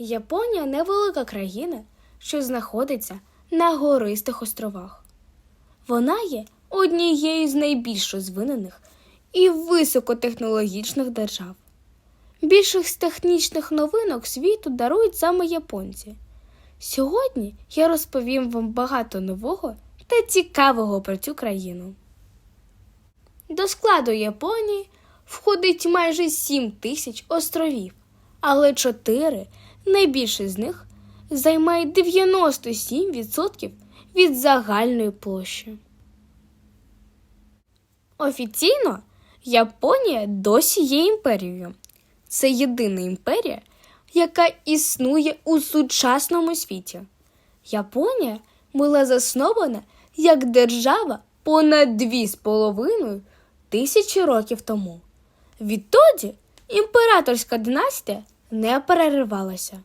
Японія невелика країна, що знаходиться на гористих островах. Вона є однією з найбільш розвинених і високотехнологічних держав. Більшість технічних новинок світу дарують саме японці. Сьогодні я розповім вам багато нового та цікавого про цю країну. До складу Японії входить майже 7 тисяч островів, але чотири найбільше з них займають 97% від загальної площі. Офіційно Японія досі є імперією. Це єдина імперія, яка існує у сучасному світі. Японія була заснована як держава понад 2,5 тисячі років тому. Відтоді імператорська династія не переривалася.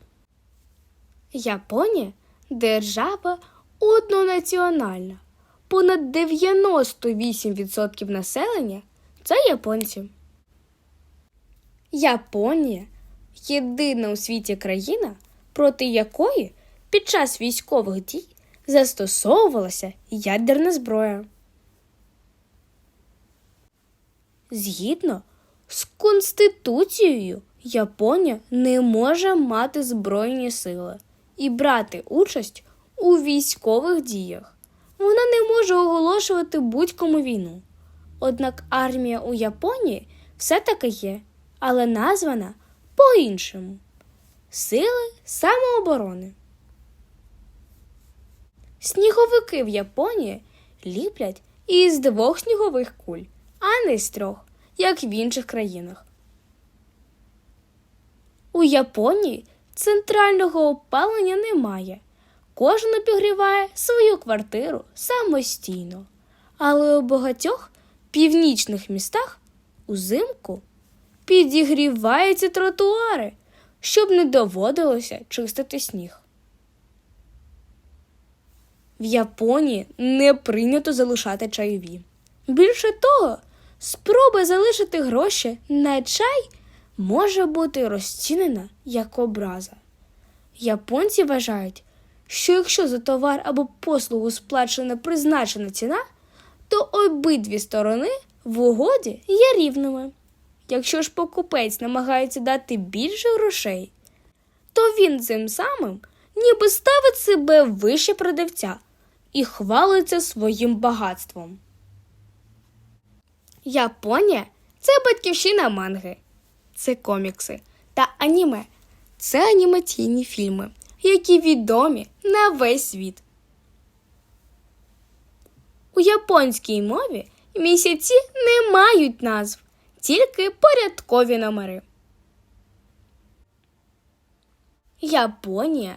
Японія держава однонаціональна. Понад 98% населення це японці. Японія єдина у світі країна, проти якої під час військових дій застосовувалася ядерна зброя. Згідно з Конституцією, Японія не може мати збройні сили і брати участь у військових діях. Вона не може оголошувати будь-кому війну. Однак армія у Японії все-таки є, але названа по-іншому Сили самооборони. Сніговики в Японії ліплять із двох снігових куль, а не з трьох, як в інших країнах. У Японії центрального опалення немає. Кожен обігріває свою квартиру самостійно. Але у багатьох північних містах узимку підігріваються тротуари, щоб не доводилося чистити сніг. В Японії не прийнято залишати чайові. Більше того, спроба залишити гроші на чай може бути розцінена як образа. Японці вважають, що якщо за товар або послугу сплачена призначена ціна, то обидві сторони в угоді є рівними. Якщо ж покупець намагається дати більше грошей, то він цим самим ніби ставить себе вище продавця і хвалиться своїм багатством. Японія це батьківщина манги, це комікси та аніме. Це анімаційні фільми, які відомі на весь світ. У японській мові місяці не мають назв, тільки порядкові номери. Японія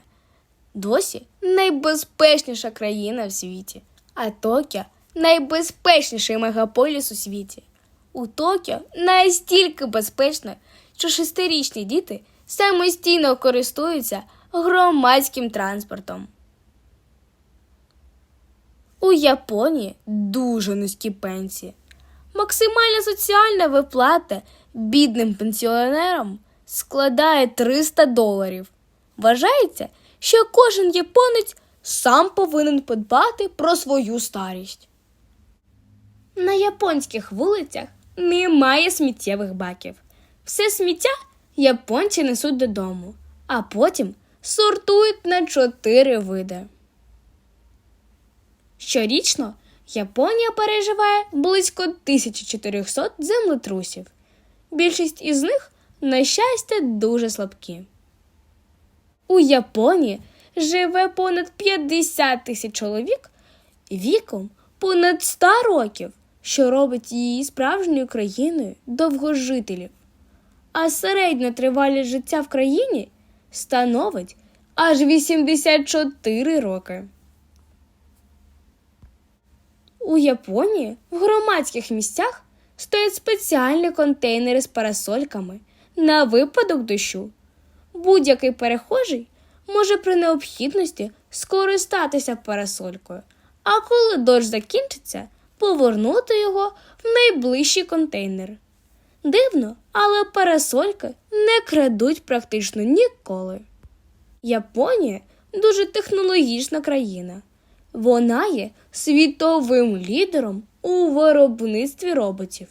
досі найбезпечніша країна в світі, а Токіо найбезпечніший мегаполіс у світі. У Токіо настільки безпечно, що шестирічні діти самостійно користуються громадським транспортом. У Японії дуже низькі пенсії. Максимальна соціальна виплата бідним пенсіонерам складає 300 доларів. Вважається, що кожен японець сам повинен подбати про свою старість. На японських вулицях немає сміттєвих баків. Все сміття японці несуть додому, а потім сортують на чотири види. Щорічно Японія переживає близько 1400 землетрусів. Більшість із них, на щастя, дуже слабкі. У Японії живе понад 50 тисяч чоловік віком понад 100 років, що робить її справжньою країною довгожителів. А середня тривалість життя в країні становить аж 84 роки. У Японії в громадських місцях стоять спеціальні контейнери з парасольками на випадок дощу. Будь-який перехожий може при необхідності скористатися парасолькою, а коли дощ закінчиться, повернути його в найближчий контейнер. Дивно, але парасольки не крадуть практично ніколи. Японія дуже технологічна країна. Вона є світовим лідером у виробництві роботів,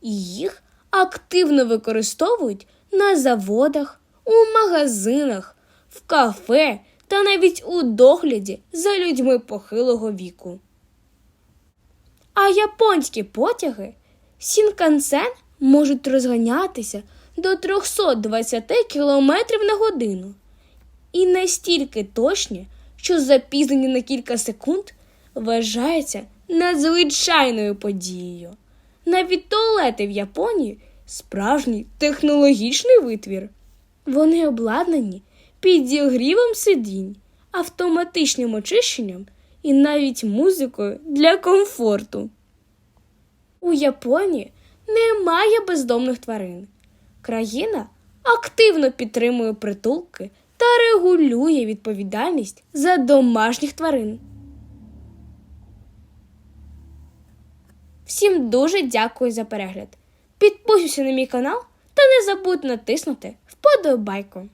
і їх активно використовують на заводах, у магазинах, в кафе та навіть у догляді за людьми похилого віку. А японські потяги Сінкансен можуть розганятися до 320 км на годину і настільки точні, що запізнення на кілька секунд вважається надзвичайною подією. Навіть туалети в Японії справжній технологічний витвір. Вони обладнані підігрівом сидінь, автоматичним очищенням і навіть музикою для комфорту. У Японії немає бездомних тварин. Країна активно підтримує притулки та регулює відповідальність за домашніх тварин. Всім дуже дякую за перегляд. Підписуйся на мій канал та не забудь натиснути вподобайку.